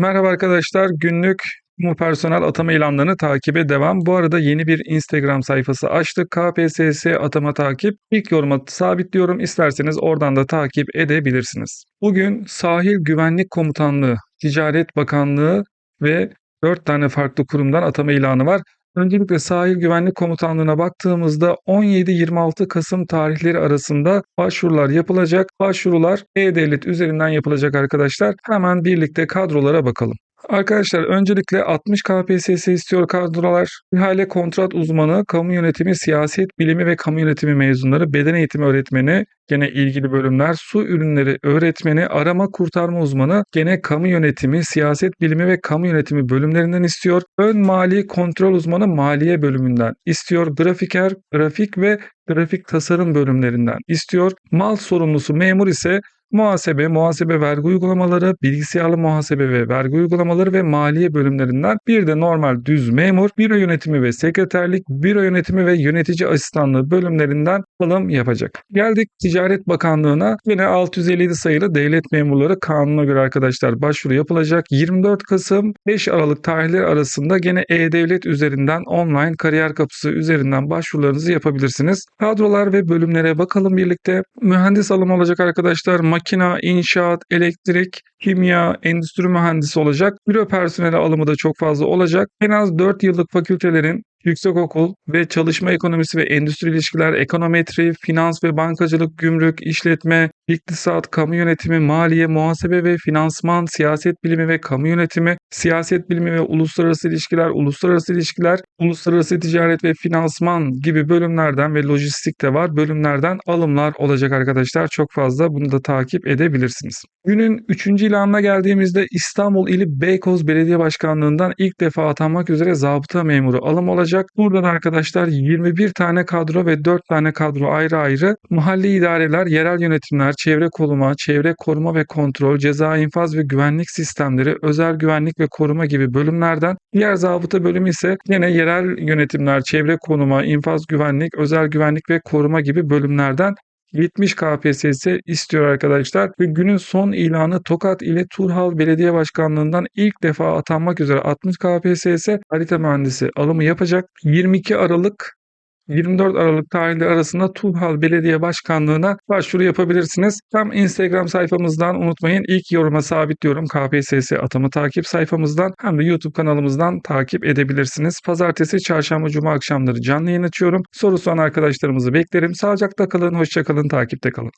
Merhaba arkadaşlar. Günlük mu personel atama ilanlarını takibe devam. Bu arada yeni bir Instagram sayfası açtık. KPSS atama takip. İlk yoruma sabitliyorum. İsterseniz oradan da takip edebilirsiniz. Bugün Sahil Güvenlik Komutanlığı, Ticaret Bakanlığı ve 4 tane farklı kurumdan atama ilanı var. Öncelikle Sahil Güvenlik Komutanlığı'na baktığımızda 17-26 Kasım tarihleri arasında başvurular yapılacak. Başvurular E-Devlet üzerinden yapılacak arkadaşlar. Hemen birlikte kadrolara bakalım. Arkadaşlar öncelikle 60 KPSS istiyor kadrolar. İhale kontrat uzmanı, kamu yönetimi, siyaset bilimi ve kamu yönetimi mezunları, beden eğitimi öğretmeni, gene ilgili bölümler, su ürünleri öğretmeni, arama kurtarma uzmanı, gene kamu yönetimi, siyaset bilimi ve kamu yönetimi bölümlerinden istiyor. Ön mali kontrol uzmanı maliye bölümünden istiyor. Grafiker, grafik ve grafik tasarım bölümlerinden istiyor. Mal sorumlusu memur ise muhasebe, muhasebe vergi uygulamaları, bilgisayarlı muhasebe ve vergi uygulamaları ve maliye bölümlerinden bir de normal düz memur, büro yönetimi ve sekreterlik, büro yönetimi ve yönetici asistanlığı bölümlerinden alım yapacak. Geldik Ticaret Bakanlığı'na. Yine 657 sayılı devlet memurları kanuna göre arkadaşlar başvuru yapılacak. 24 Kasım 5 Aralık tarihleri arasında gene E-Devlet üzerinden online kariyer kapısı üzerinden başvurularınızı yapabilirsiniz. Kadrolar ve bölümlere bakalım birlikte. Mühendis alım olacak arkadaşlar. Makina, inşaat, elektrik, kimya, endüstri mühendisi olacak. Büro personeli alımı da çok fazla olacak. En az 4 yıllık fakültelerin yüksekokul ve çalışma ekonomisi ve endüstri ilişkiler, ekonometri, finans ve bankacılık, gümrük, işletme, iktisat, kamu yönetimi, maliye, muhasebe ve finansman, siyaset bilimi ve kamu yönetimi, siyaset bilimi ve uluslararası ilişkiler, uluslararası ilişkiler, uluslararası ticaret ve finansman gibi bölümlerden ve lojistik de var bölümlerden alımlar olacak arkadaşlar. Çok fazla bunu da takip edebilirsiniz. Günün 3. ilanına geldiğimizde İstanbul ili Beykoz Belediye Başkanlığı'ndan ilk defa atanmak üzere zabıta memuru alım olacak. Buradan arkadaşlar 21 tane kadro ve 4 tane kadro ayrı ayrı mahalli idareler, yerel yönetimler, çevre koruma, çevre koruma ve kontrol, ceza infaz ve güvenlik sistemleri, özel güvenlik ve koruma gibi bölümlerden diğer zabıta bölümü ise yine yerel yönetimler, çevre koruma, infaz güvenlik, özel güvenlik ve koruma gibi bölümlerden 70 KPSS istiyor arkadaşlar ve günün son ilanı Tokat ile Turhal Belediye Başkanlığından ilk defa atanmak üzere 60 KPSS harita mühendisi alımı yapacak. 22 Aralık 24 Aralık tarihleri arasında Turhal Belediye Başkanlığı'na başvuru yapabilirsiniz. Hem Instagram sayfamızdan unutmayın ilk yoruma sabitliyorum KPSS atama takip sayfamızdan hem de YouTube kanalımızdan takip edebilirsiniz. Pazartesi, çarşamba, cuma akşamları canlı yayın açıyorum. Soru soran arkadaşlarımızı beklerim. Sağlıcakla kalın, hoşçakalın, takipte kalın.